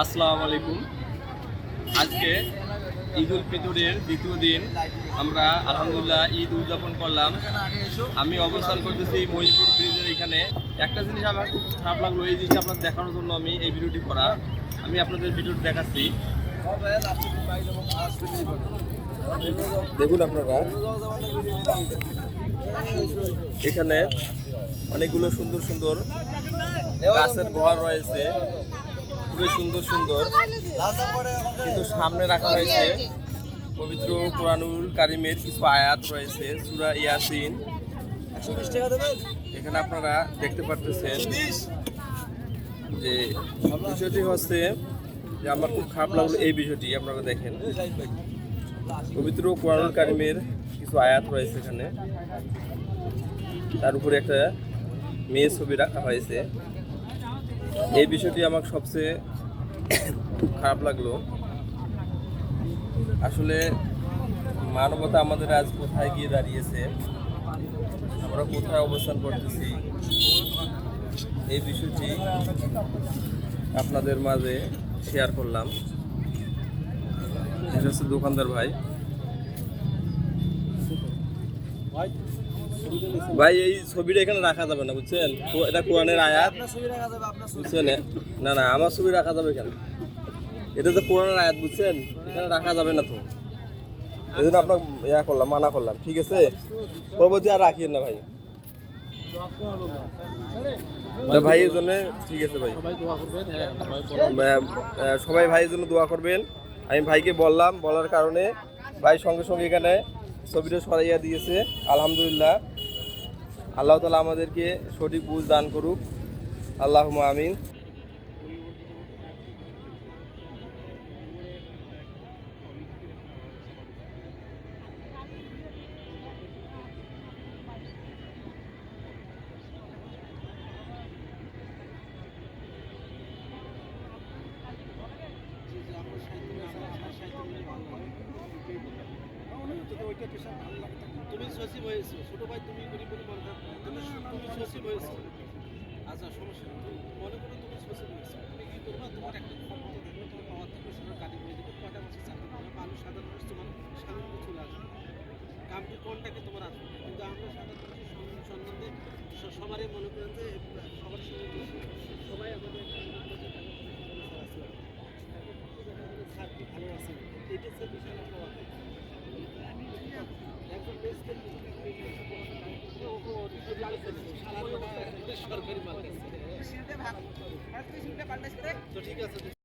আসসালামু আলাইকুম। আজকে ঈদ উল ফিতরের দ্বিতীয় দিন। আমরা আলহামদুলিল্লাহ ঈদ উদযাপন করলাম। আমি অবস্থান করতেছি মহিপুর ব্রিজের এখানে। একটা জিনিস আমার খুব খারাপ লাগল, এই জিনিসটা আপনাদের দেখানোর জন্য আমি এই ভিডিওটি করা। আমি আপনাদের ভিডিওটি দেখাচ্ছি। দেখুন আপনারা, এখানে অনেকগুলো সুন্দর সুন্দর গাছের ঘর রয়েছে। খুবই সুন্দর সুন্দর। কিন্তু সামনে রাখা হয়েছে পবিত্র কোরআনুল কারিমের কিছু আয়াত রয়েছে, সুরা ইয়াসিন। এখানে আপনারা দেখতে পারতেছেন যে বিষয়টি হচ্ছে যে আমার খুব খারাপ লাগল এই বিষয়টি, আপনারা দেখেন। পবিত্র কোরআনুল কারিমের কিছু আয়াত রয়েছে এখানে। তার উপরে একটা মেয়ে ছবি রাখা হয়েছে। এই বিষয়টি আমার সবচেয়ে খুব খারাপ লাগল। আসলে মানবতা আমাদের আজ কোথায় গিয়ে দাঁড়িয়েছে, আমরা কোথায় অবস্থান করতেছি, এই বিষয়টি আপনাদের মাঝে শেয়ার করলাম। এটা হচ্ছে দোকানদার ভাই। ভাই এই ছবিটা এখানে রাখা যাবে না বুঝছেন? এটা কোরআনের আয়াত। বুঝছেন? না না আমার ছবি রাখা যাবে কেন এটা তো কোরআনের আয়াত বুঝছেন? এখানে রাখা যাবে না তো। এই জন্য আপনার ইয়া করলাম মানা করলাম ঠিক আছে? পরবর্তী আর রাখিয়েন না ভাই। ভাই এর জন্য ঠিক আছে ভাই। সবাই ভাইয়ের জন্য দোয়া করবেন। আমি ভাইকে বললাম বলার কারণে ভাই সঙ্গে সঙ্গে এখানে ছবিটা সরাইয়া দিয়েছে। আলহামদুলিল্লাহ। আল্লাহ তালা আমাদেরকে সঠিক বুঝ দান করুক। আল্লাহ আমিন। তুমি সচিব হয়েছো ছোট ভাই তুমি গরিব বলে তুমি তুমি সচিব হয়েছো আচ্ছা সমস্যা তুমি মনে করো তুমি সচিব হয়েছো তুমি কি করবে তোমার একটা ক্ষমতা থাকবে তোমার পাওয়ার থাকবে সেটা কাজে করে দেবে কয়টা মাসে চাকরি করবে মানুষ সাধারণ মানুষ তোমার সামনে চলে আসবে কামটি কোনটাকে তোমার আসবে কিন্তু আমরা সাধারণ মানুষের সন্ধান- সন্ধানে স- সবারই মনে করেন যে সবার সঙ্গে সবাই আমাদের থাকবে ভালো আছে এটা হচ্ছে সরকারি মাল তো ঠিক আছে